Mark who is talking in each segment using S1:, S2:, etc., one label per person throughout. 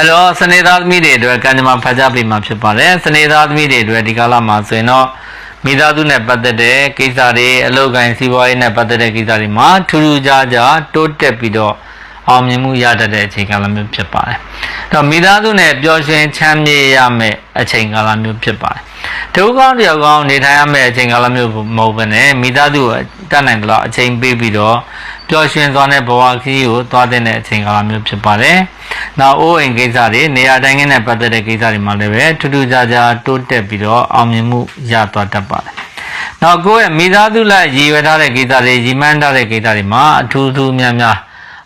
S1: ဟယ်လိုစနေသားသမီးတွေအတွက်ကံကြမ္မာဖတ်ကြားပေးမှာဖြစ်ပါတယ်စနေသားသမီးတွေအတွက်ဒီကာလမှာဆိုရင်တော့မိသားစုနဲ့ပတ်သက်တဲ့ကိစ္စတွေအလုပ်ကိုင်းစီးပွားရေးနဲ့ပတ်သက်တဲ့ကိစ္စတွေမှာထူးထူးခြားခြားတိုးတက်ပြီးတော့အောင်မြင်မှုရတတ်တဲ့အချိန်ကာလမျိုးဖြစ်ပါတယ်။တော့မိသားစုနဲ့ပျော်ရွှင်ချမ်းမြေ့ရမယ့်အချိန်ကာလမျိုးဖြစ်ပါတယ်။တဦးကောင်းတယောက်ကောင်းနေထိုင်ရမယ့်အချိန်ကာလမျိုးမဟုတ်ဘဲနဲ့မိသားစုကိုတတ်နိုင်တော့အချိန်ပေးပြီးတော့ ပျော်ရွှင်သွားတဲ့ဘဝခရီးကိုသွားတဲ့အချိန်ကာလမျိုးဖြစ်ပါတယ်။နောက်အိုးအိမ်ကိစ္စတွေနေရာတိုင်းနဲ့ပတ်သက်တဲ့ကိစ္စတွေမှာလည်းပဲထူးထူးခြားခြားတိုးတက်ပြီးတော့အောင်မြင်မှုရသွားတတ်ပါတယ်။နောက်ကိုယ့်ရဲ့မိသားစုလိုက်ရည်ရွယ်ထားတဲ့ကိစ္စတွေရည်မှန်းထားတဲ့ကိစ္စတွေမှာအထူးထူးများများ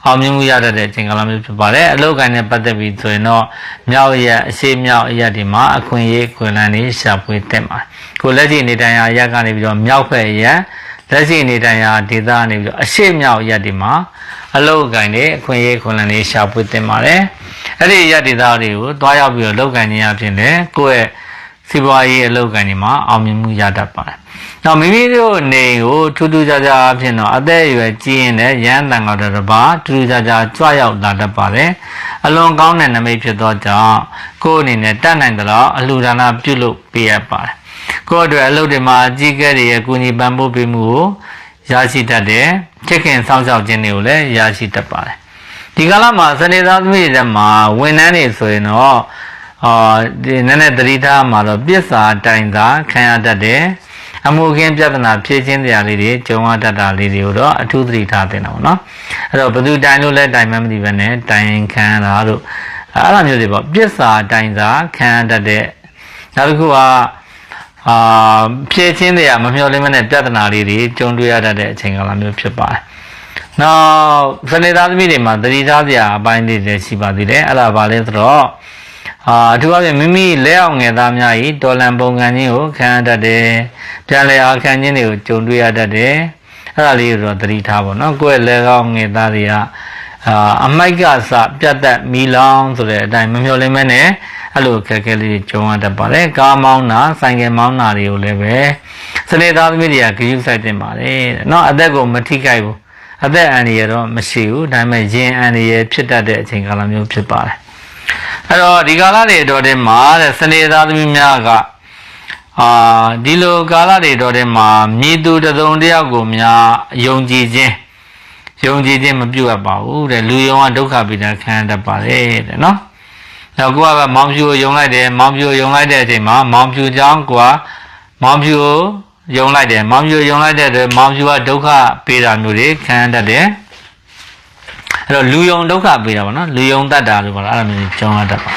S1: အောင်မြင်မှုရတတ်တဲ့အချိန်ကာလမျိုးဖြစ်ပါတယ်အလောက်ကိုင်းနဲ့ပတ်သက်ပြီးဆိုရင်တော့မြောက်ရက်အရှိမြောက်ရက်ဒီမှာအခွင့်အရေးခွင့်လန်းတွေရှာဖွေတက်မှာကိုလက်ရှိနေထိုင်ရာရက်ကနေပြီးတော့မြောက်ဖက်ရက် လက်ရှိနေထိုင်ရာဒေသကနေပြီးတော့အရှိမြောက်ရက်ဒီမှာအလောက်ကိုင်းတွေအခွင့်အရေးခွင့်လန်းတွေရှာဖွေတက်ပါတယ်အဲ့ဒီရက်ဒေသတွေကိုတွားရောက်ပြီးတော့လောက်ကိုင်းနေရဖြစ်တယ်ကိုယ့်ရဲ့စီးပွားရေးအလုပ်ကိုင်တွေမှာအောင်မြင်မှုရတတ်ပါတယ်။နောက်မိမိတို့နေကိုထူးထူးခြားခြားအဖြစ်တော့အသက်အရွယ်ကြီးရင်လည်းရဟန်းတန်ခေါ်တဲ့တစ်ပါးထူးထူးခြားခြားကြွရောက်လာတတ်ပါတယ်။အလွန်ကောင်းတဲ့နမိတ်ဖြစ်သောကြောင့်ကိုယ်အနေနဲ့တတ်နိုင်သလောက်အလှူဒါနပြုလုပ်ပေးရပါတယ်။ ကိုယ့်အတွက်အလုပ်တွေမှာအကြီးအကဲတွေရဲ့ကူညီပံ့ပိုးပေးမှုကိုရရှိတတ်တယ်။ချစ်ခင်စောင့်ရှောက်ခြင်းတွေကိုလည်းရရှိတတ်ပါတယ်။ဒီကာလမှာစနေသားသမီးတွေထဲမှာဝန်ထမ်းတွေဆိုရင်တော့အာဒီနည်းနည်းသတိထားမှာတော့ပြစ်စာတိုင်သာခံရတတ်တယ်အမှုခင်းပြဿနာဖြေရှင်းတရားလေးတွေကြုံရတတ်တာလေးတွေကိုတော့အထူးသတိထားသင့်တာပေါ့နော်အဲ့တော့ဘယ်သူတိုင်လို့လဲတိုင်မှမသိဘဲနဲ့တိုင်ခံရတာတို့အဲ့လိုမျိုးတွေပေါ့ပြစ်စာတိုင်သာခံရတတ်တဲ့နောက်တစ်ခုက အာဖြည့်ချင်းတွေကမမျှော်လင့်မနဲ့ပြဿနာလေးတွေကြုံတွေ့ရတတ်တဲ့အချိန်ကာလမျိုးဖြစ်ပါတယ်။နောက်စနေသားသမီးတွေမှာတတိထားစရာအပိုင်းတွေလည်းရှိပါသေးတယ်။အဲ့ဒါဘာလဲဆိုတော့အာအထူးအဖြင့်မိမိလက်အောင်ငယ်သားများဤတော်လန်ပုံကံချင်းကိုခံရတတ်တယ်။ပြန်လည်အားခံခြင်းတွေကိုကြုံတွေ့ရတတ်တယ်။အဲ့ဒါလေးကိုတော့တတိထားပါတော့။ကိုယ့်ရဲ့လက်ကောင်းငယ်သားတွေကအာအမိုက်ကစပြတ်သက်မီလောင်ဆိုတဲ့အတိုင်းမမျှော်လင့်မဲနဲ့ အဲ့လိုခက်ခဲလေးကြုံရတတ်ပါတယ်ကားမောင်းတာဆိုင်ကယ်မောင်းတာတွေကိုလည်းပဲစနေသားသမီးတွေကဂရုစိုက်တင်ပါတယ်တဲ့နော်အသက်ကိုမထိခိုက်ဘူးအသက်အန္တရာယ်တော့မရှိဘူးဒါပေမဲ့ရင်အန္တရာယ်ဖြစ်တတ်တဲ့အချိန်ကာလမျိုးဖြစ်ပါတယ်အဲ့တော့ဒီကာလတွေအတော်တည်းမှာတဲ့စနေသားသမီးများကအာဒီလိုကာလတွေတော်တဲ့မှာမြည်သူတစ်စုံတစ်ယောက်ကိုများယုံကြည်ခြင်းယုံကြည်ခြင်းမပြုတ်ရပါဘူးတဲ့လူယုံကဒုက္ခပိဒါခံရတတ်ပါတယ်တဲ့နော် နောက်ကိုကမောင်ဖြူကိုယုံလိုက်တယ်မောင်ဖြူကိုယုံလိုက်တဲ့အချိန်မှာမောင်ဖြူကြောင့်ကိုကမောင်ဖြူကိုယုံလိုက်တယ်မောင်ဖြူကိုယုံလိုက်တဲ့အတွက်မောင်ဖြူကဒုက္ခပေးတာမျိုးတွေခံရတတ်တယ်အဲ့တော့လူယုံဒုက္ခပေးတာပေါ့နော်လူယုံတတ်တာလို့ပေါ့လားအဲ့လိုမျိုးကြုံရတတ်ပါ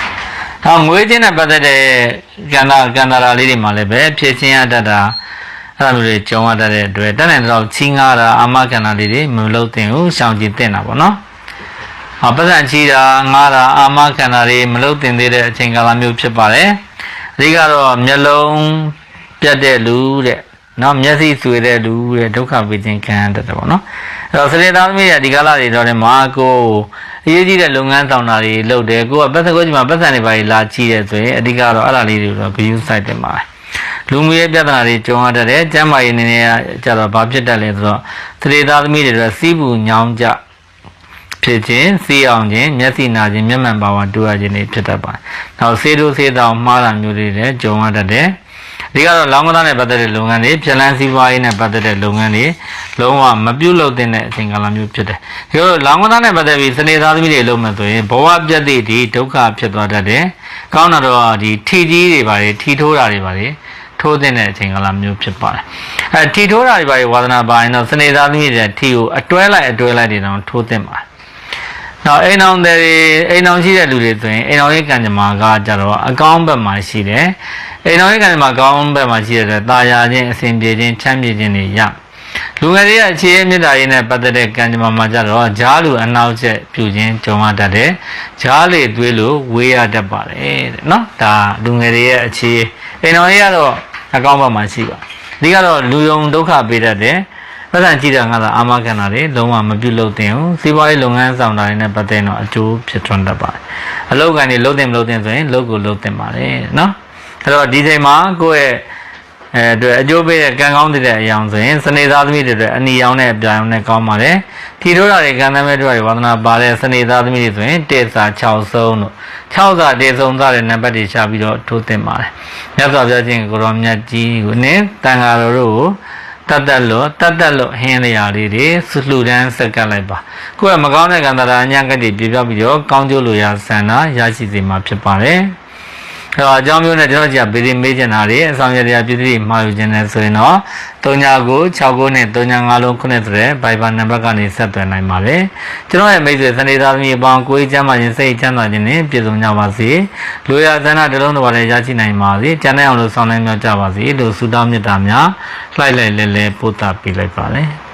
S1: နောက်ငွေချင်းနဲ့ပတ်သက်တဲ့ကန္တာကန္တာရာလေးတွေမှာလည်းပဲဖြည့်ချင်းရတတ်တာအဲ့လိုမျိုးတွေကြုံရတတ်တဲ့အတွက်တတ်နိုင်တော့ချင်းငါတာအာမကန္တာလေးတွေမလုပ်သင့်ဘူးရှောင်ကျဉ်သင့်တာပေါ့နော်။ ဟာပတ်စံချီတာငားတာအာမခန္ဓာတွေမလုတ်တင်သေးတဲ့အချိန်ကာလမျိုးဖြစ်ပါတယ်။အဓိကတော့မျက်လုံးပြတ်တဲ့လူတဲ့နော်မျက်စိဆွေတဲ့လူတဲ့ဒုက္ခဝေခြင်းခံရတတ်တယ်ပေါ့နော်။အဲ့တော့စရိသားသမီးရဲ့ဒီကာလတွေတော့လည်းမာကိုအရေးကြီးတဲ့လုပ်ငန်းဆောင်တာတွေလုပ်တယ်ကိုကပတ်သက်ကိုကြီးမှာပတ်စံတွေပါလာချီးတယ်ဆိုရင်အဓိကတော့အဲ့ဒါလေးတွေတော့ဂရုစိုက်တင်ပါတယ်။လူမှုရေးပြဿနာတွေကြုံရတတ်တယ်။ကျန်းမာရေးနည်းနည်းကြတော့ဘာဖြစ်တတ်လဲဆိုတော့သတိသားသမီးတွေတော့စီးပူညောင်းကြ ဖြစ်ခြင်းစီးအောင်ခြင်းမျက်စိနာခြင်းမျက်မှန်ပါဝါတူရခြင်းတွေဖြစ်တတ်ပါတယ်။နောက်ဆေးတို့ဆေးတောင်မှားတာမျိုးတွေလည်းကြုံရတတ်တယ်။ဒီကတော့လောင်းကစားနဲ့ပတ်သက်တဲ့လုပ်ငန်းတွေဖြလန်းစည်းပွားရေးနဲ့ပတ်သက်တဲ့လုပ်ငန်းတွေလုံးဝမပြုတ်လို့တဲ့အချိန်ကာလမျိုးဖြစ်တယ်။ဒီတော့လောင်းကစားနဲ့ပတ်သက်ပြီးစနေသားသမီးတွေလုပ်မှဆိုရင်ဘဝပြတ်သည့်ဒီဒုက္ခဖြစ်သွားတတ်တယ်။ကောင်းတာတော့ဒီထီကြီးတွေပါတယ်ထီထိုးတာတွေပါတယ်ထိုးတဲ့အချိန်ကာလမျိုးဖြစ်ပါတယ်။အဲထီထိုးတာတွေပါတယ်ဝါသနာပါရင်တော့စနေသားသမီးတွေထီကိုအတွဲလိုက်အတွဲလိုက်တွေတော့ထိုးတဲ့ပါတယ်။ နောက်အိမ်အောင်တွေအိမ်အောင်ရှိတဲ့လူတွေဆိုရင်အိမ်အောင်ရဲ့ကံကြမ္မာကကြတော့အကောင်းဘက်မှာရှိတယ်။အိမ်အောင်ရဲ့ကံကြမ္မာကောင်းဘက်မှာရှိတဲ့တာယာခြင်းအစဉ်ပြေခြင်းချမ်းမြေခြင်းတွေရ။လူငယ်တွေရဲ့အခြေအမြင့်တာရေးနဲ့ပတ်သက်တဲ့ကံကြမ္မာမှာကြတော့ဂျားလူအနောက်ချက်ပြုခြင်းကြုံရတတ်တယ်။ဂျားလေသွေးလို့ဝေးရတတ်ပါတယ်တဲ့နော်။ဒါလူငယ်တွေရဲ့အခြေအိမ်တော်ရေးကတော့အကောင်းဘက်မှာရှိပါ။ဒီကတော့လူယုံဒုက္ခပေးတတ်တယ်။ ပတ်စံကြည့်တာကသာအာမခံတာတွေလုံးဝမပြုတ်လို့တင်ဘူးစီးပွားရေးလုပ်ငန်းဆောင်တာတွေနဲ့ပတ်သက်တော့အကျိုးဖြစ်ထွန်းတတ်ပါတယ်အလုပ်ကန်တွေလုပ်တင်မလုပ်တင်ဆိုရင်လုပ်ကိုလုပ်တင်ပါတယ်နော်အဲ့တော့ဒီချိန်မှာကိုယ့်ရဲ့အဲအတွက်အကျိုးပေးတဲ့ကံကောင်းတဲ့အယောင်ဆိုရင်စနေသားသမီးတွေအတွက်အနီရောင်နဲ့အပြာရောင်နဲ့ကောင်းပါတယ်ထီထိုးတာတွေကံသမဲတွေဝါသနာပါတဲ့စနေသားသမီးတွေဆိုရင်တေစာ6ဆုံးတို့6စာတေဆုံးသားတဲ့နံပါတ်တွေရှာပြီးတော့ထိုးသင့်ပါတယ်မြတ်စွာဘုရားရှင်ကိုရောမြတ်ကြီးကိုနဲ့တန်ဃာတော်တို့ကို တတ်တက်လို့တတ်တက်လို့ဟင်းလျာလေးတွေဆွလှူဒန်းဆက်ကပ်လိုက်ပါကိုယ်ကမကောင်းတဲ့ကံတရာအညာကတိပြပြပြီးတော့ကောင်းကျိုးလိုရာဆန္ဒရရှိစေမှာဖြစ်ပါတယ်အဲ တော့အကြောင်းမျိုးနဲ့ကျွန်တော်ကြီးကဗီဒီမေးချင်တာတွေအဆောင်ရတရားပြည်သူမှာယူခြင်းနဲ့ဆိုရင်တော့3969နဲ့39လုံးခုနှစ်ဆိုတဲ့ Viber နံပါတ်ကနေဆက်သွယ်နိုင်ပါတယ်ကျွန်တော်ရဲ့မိတ်ဆွေစနေသားသမီးအပေါင်းကိုယ်ကျမ်းမာခြင်းစိတ်ချမ်းသာခြင်းနဲ့ပြည့်စုံကြပါစေလိုရာဆန္ဒတစ်လုံးတစ်ပါးလည်းရရှိနိုင်ပါစေကျန်တဲ့အောင်လို့ဆောင်နိုင်မြောက်ကြပါစေလို့ဆုတောင်းမေတ္တာများလှိုက်လိုက်လဲလဲပို့တာပေးလိုက်ပါတယ်